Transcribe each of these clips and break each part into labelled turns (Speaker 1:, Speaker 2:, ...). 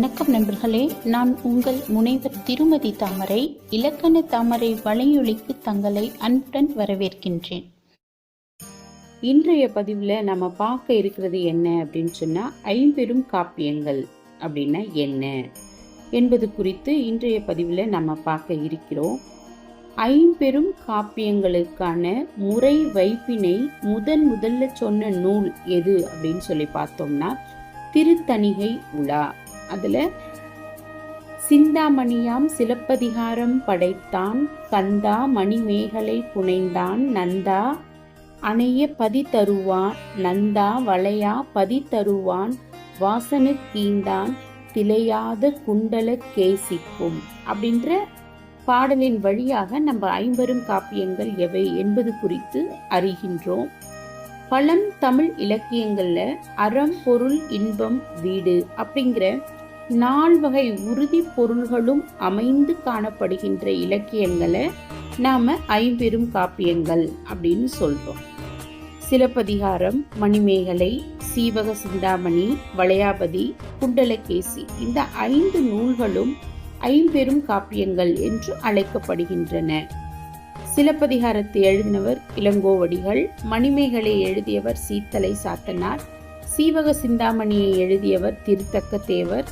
Speaker 1: வணக்கம் நண்பர்களே நான் உங்கள் முனைவர் திருமதி தாமரை இலக்கண தாமரை வலையொலிக்கு தங்களை அன்புடன் வரவேற்கின்றேன்.
Speaker 2: இன்றைய பதிவில் நம்ம பார்க்க இருக்கிறது என்ன அப்படின்னு சொன்னால் ஐம்பெரும் காப்பியங்கள் அப்படின்னா என்ன? என்பது குறித்து இன்றைய பதிவில் நம்ம பார்க்க இருக்கிறோம். ஐம்பெரும் காப்பியங்களுக்கான முறை வைப்பினை முதன் முதல்ல சொன்ன நூல் எது அப்படின்னு சொல்லி பார்த்தோம்னா திருத்தணிகை உலா. அதில் சிந்தாமணியாம் சிலப்பதிகாரம் படைத்தான் கந்தா மணிமேகலை புனைந்தான் நந்தா அணைய பதி தருவான் நந்தா வளையா பதி தருவான் வாசனு கீந்தான் திளையாத குண்டல கேசிக்கும் அப்படின்ற பாடலின் வழியாக நம்ம ஐம்பெரும் காப்பியங்கள் எவை என்பது குறித்து அறிகின்றோம். பழம் தமிழ் இலக்கியங்களில் அறம் பொருள் இன்பம் வீடு அப்படிங்கிற நால்வகை உறுதி பொருள்களும் அமைந்து காணப்படுகின்ற இலக்கியங்களை நாம ஐம்பெரும் காப்பியங்கள் அப்படின்னு சொல்றோம். சிலப்பதிகாரம் மணிமேகலை சீவக சிந்தாமணி வளையாபதி குண்டலகேசி இந்த ஐந்து நூல்களும் ஐம்பெரும் காப்பியங்கள் என்று அழைக்கப்படுகின்றன. சிலப்பதிகாரத்தை எழுதினவர் இளங்கோவடிகள் மணிமேகலை எழுதியவர் சீத்தலை சாத்தனார் சீவக சிந்தாமணியை எழுதியவர் திருத்தக்க தேவர்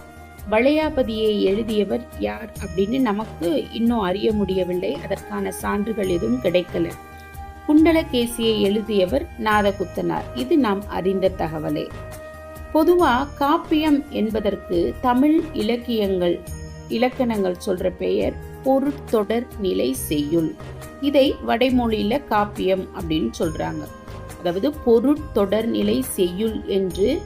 Speaker 2: வளையாபதியை எழுதியவர் யார் அப்படின்னு நமக்கு இன்னும் அறிய முடியவில்லை. அதற்கான சான்றுகள் எதுவும் கிடைக்கல. குண்டலகேசியை எழுதியவர் நாதகுத்தனார் இது நாம் அறிந்த தகவலே. பொதுவா காப்பியம் என்பதற்கு தமிழ் இலக்கியங்கள் இலக்கணங்கள் சொல்ற பெயர் பொருட்தொடர் நிலை செய்யுள். இதை வடைமொழியில காப்பியம் அப்படின்னு சொல்றாங்க. அதாவது பொருட்தொடர் நிலை செய்யுள் என்று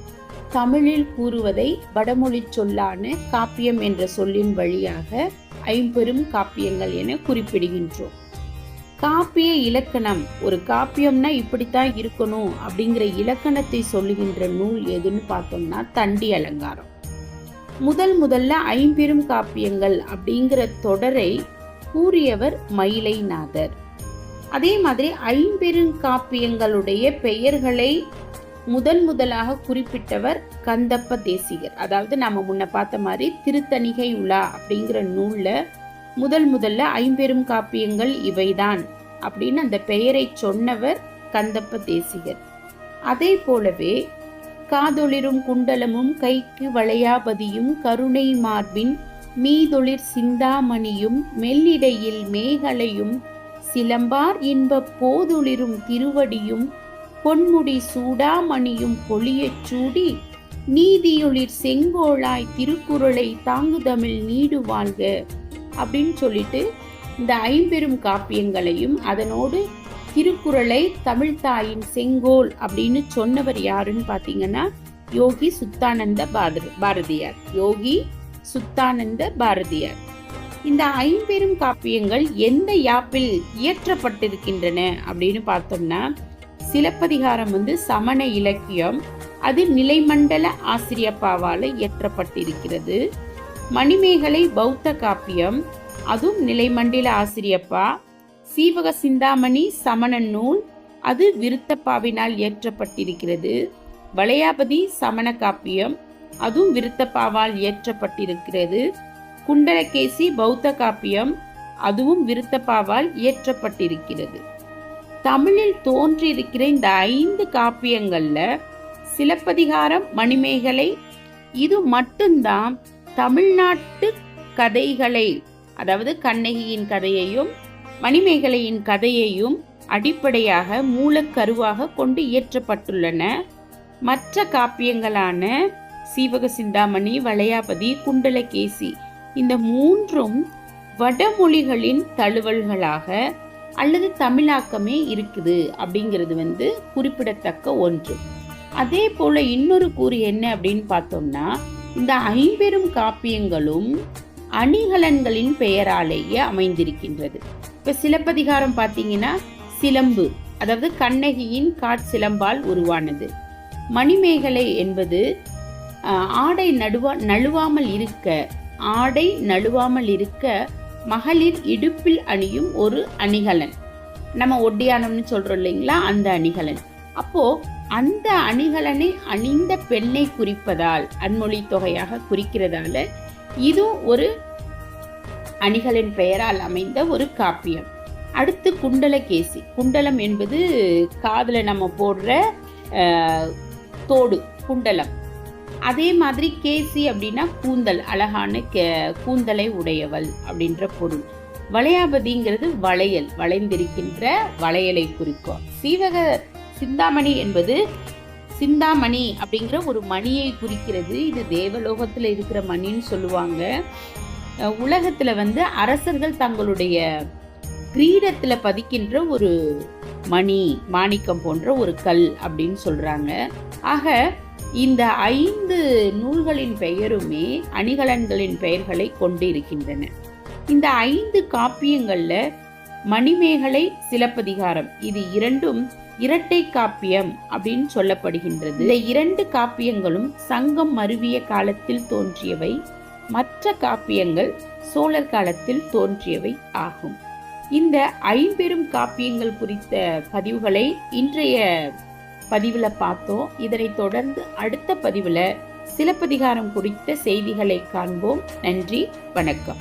Speaker 2: தமிழில் கூறுவதை வடமொழி சொல்லான காப்பியம் என்ற சொல்லின் வழியாக ஐம்பெரும் காப்பியங்கள் என குறிப்பிடுகின்றோம். காப்பிய இலக்கணம் ஒரு காப்பியம்னா இப்படித்தான் இருக்கணும் அப்படிங்கிற இலக்கணத்தை சொல்லுகின்ற நூல் எதுன்னு பார்த்தோம்னா தண்டி அலங்காரம். முதல் முதல்ல ஐம்பெரும் காப்பியங்கள் அப்படிங்கிற தொடரை கூறியவர் மயிலைநாதர். அதே மாதிரி ஐம்பெரும் காப்பியங்களுடைய பெயர்களை முதன் முதலாக குறிப்பிட்டவர் கந்தப்ப தேசிகர். அதாவது நம்ம முன்ன பார்த்த மாதிரி திருத்தணிகை உலா அப்படிங்கிற நூலில் முதல் முதல்ல ஐம்பெரும் காப்பியங்கள் இவைதான் அப்படின்னு அந்த பெயரை சொன்னவர் கந்தப்ப தேசிகர். அதே போலவே காதொளிரும் குண்டலமும் கைக்கு வளையாபதியும் கருணை மார்பின் மீதொளிர் சிந்தாமணியும் மெல்லிடையில் மேகலையும் சிலம்பார் இன்ப போதொளிரும் திருவடியும் பொன்முடி சூடாமணியும் பொலியச் சூடி நீதியுளிர் செங்கோளாய் திருக்குறளை தாங்குதமிழ் நீடு வாழ்க அப்படின்னு சொல்லிட்டு இந்த ஐம்பெரும் காப்பியங்களையும் அதனோடு திருக்குறளை தமிழ்தாயின் செங்கோல் அப்படின்னு சொன்னவர் யாருன்னு பார்த்தீங்கன்னா யோகி சுத்தானந்த பாரதி பாரதியார். யோகி சுத்தானந்த பாரதியார். இந்த ஐம்பெரும் காப்பியங்கள் எந்த யாப்பில் இயற்றப்பட்டிருக்கின்றன அப்படின்னு பார்த்தோம்னா சிலப்பதிகாரம் வந்து சமண இலக்கியம். அது நிலைமண்டல ஆசிரியப்பாவால் இயற்றப்பட்டிருக்கிறது. மணிமேகலை பௌத்த காப்பியம். அதுவும் நிலைமண்டல ஆசிரியப்பா. சீவக சிந்தாமணி சமண நூல். அது விருத்தப்பாவினால் இயற்றப்பட்டிருக்கிறது. வளையாபதி சமண காப்பியம். அதுவும் விருத்தப்பாவால் இயற்றப்பட்டிருக்கிறது. குண்டலகேசி பௌத்த காப்பியம். அதுவும் விருத்தப்பாவால் இயற்றப்பட்டிருக்கிறது. தமிழில் தோன்றியிருக்கிற இந்த ஐந்து காப்பியங்கள்ல சிலப்பதிகாரம் மணிமேகலை இது மட்டும்தான் தமிழ்நாட்டு கதைகளை அதாவது கண்ணகியின் கதையையும் மணிமேகலையின் கதையையும் அடிப்படையாக மூலக்கருவாக கொண்டு இயற்றப்பட்டுள்ளன. மற்ற காப்பியங்களான சீவக சிந்தாமணி வளையாபதி குண்டலகேசி இந்த மூன்றும் வடமொழிகளின் தழுவல்களாக அல்லது தமிழாக்கமே இருக்குது அப்படிங்கிறது வந்து குறிப்பிடத்தக்க ஒன்று. அதே போல இன்னொரு கூறு என்ன அப்படின்னு பார்த்தோம்னா இந்த ஐம்பெரும் காப்பியங்களும் அணிகலன்களின் பெயராலேயே அமைந்திருக்கின்றது. இப்ப சிலப்பதிகாரம் பார்த்தீங்கன்னா சிலம்பு அதாவது கண்ணகியின் காட்சிலம்பால் உருவானது. மணிமேகலை என்பது ஆடை நடுவா நழுவாமல் இருக்க ஆடை நழுவாமல் இருக்க மகளிர் இடுப்பில் அணியும் ஒரு அணிகலன். நம்ம ஒட்டியானம்னு சொல்றோம் இல்லைங்களா? அந்த அணிகலன். அப்போ அந்த அணிகலனை அணிந்த பெண்ணை குறிப்பதால் அன்மொழி தொகையாக குறிக்கிறதால இதுவும் ஒரு அணிகளின் பெயரால் அமைந்த ஒரு காப்பியம். அடுத்து குண்டலகேசி. குண்டலம் என்பது காதுல நம்ம போடுற அஹ், தோடு குண்டலம். அதே மாதிரி கேசி அப்படின்னா கூந்தல் அழகான கே- கூந்தலை உடையவள் அப்படின்ற பொருள். வளையாபதிங்கிறது வளையல் வளைந்திருக்கின்ற வளையலை குறிக்கும். சீவக சிந்தாமணி என்பது சிந்தாமணி அப்படிங்கிற ஒரு மணியை குறிக்கிறது. இது தேவலோகத்தில் இருக்கிற மணின்னு சொல்லுவாங்க. உலகத்தில் வந்து அரசர்கள் தங்களுடைய கிரீடத்தில் பதிக்கின்ற ஒரு மணி மாணிக்கம் போன்ற ஒரு கல் அப்படின்னு சொல்கிறாங்க ஆக இந்த ஐந்து நூல்களின் பெயருமே அணிகலன்களின் பெயர்களை கொண்டிருக்கின்றன. இந்த ஐந்து காப்பியங்களில் மணிமேகலை சிலப்பதிகாரம். இது இரண்டும் இரட்டை காப்பியம் அப்படின்னு சொல்லப்படுகின்றது. இந்த இரண்டு காப்பியங்களும் சங்கம் மருவிய காலத்தில் தோன்றியவை மற்ற காப்பியங்கள் சோழர் காலத்தில் தோன்றியவை ஆகும். இந்த ஐம்பெரும் காப்பியங்கள் குறித்த பதிவுகளை இன்றைய பதிவில் பார்த்தோம். இதனைத் தொடர்ந்து அடுத்த பதிவில் சிலப்பதிகாரம் குறித்த செய்திகளை காண்போம். நன்றி வணக்கம்.